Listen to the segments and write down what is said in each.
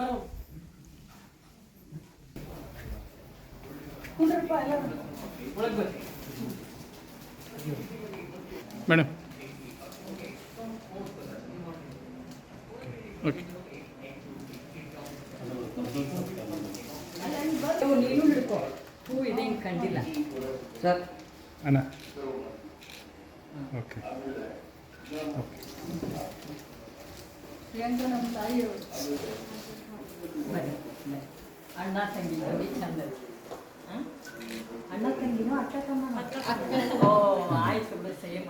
ಬರೋ. Madam. Okay. ನೀನು ಹಿಡ್ಕೋ. ಹೂ ಇದೆ ಕಂಡಿಲ್ಲ. ಸರ್. ಅಣ್ಣ. ಓಕೆ. ಓಕೆ. ನಮ್ಮ ತಾಯಿಯವರು ಬರ್ರಿ ಬರ್ರಿ. ಅಣ್ಣ ತಂಗಿ ನೋಡಿ ಚಂದ ಹಾಂ ಅಣ್ಣ ತಂಗಿನೋ ಅಕ್ಕ ತಮ್ಮ ಓ ಆಯ್ತು ಬಿಡು ಸೇಮ್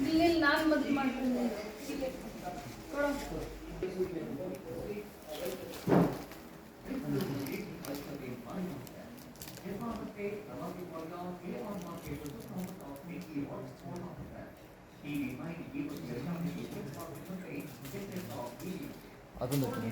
ಇಲ್ಲಿ ನಾನು ಮದುವೆ ಮಾಡ್ಕೊಂಡೆ ಕೊಡೋ ಅದೊಂದು เอาสนุกนี้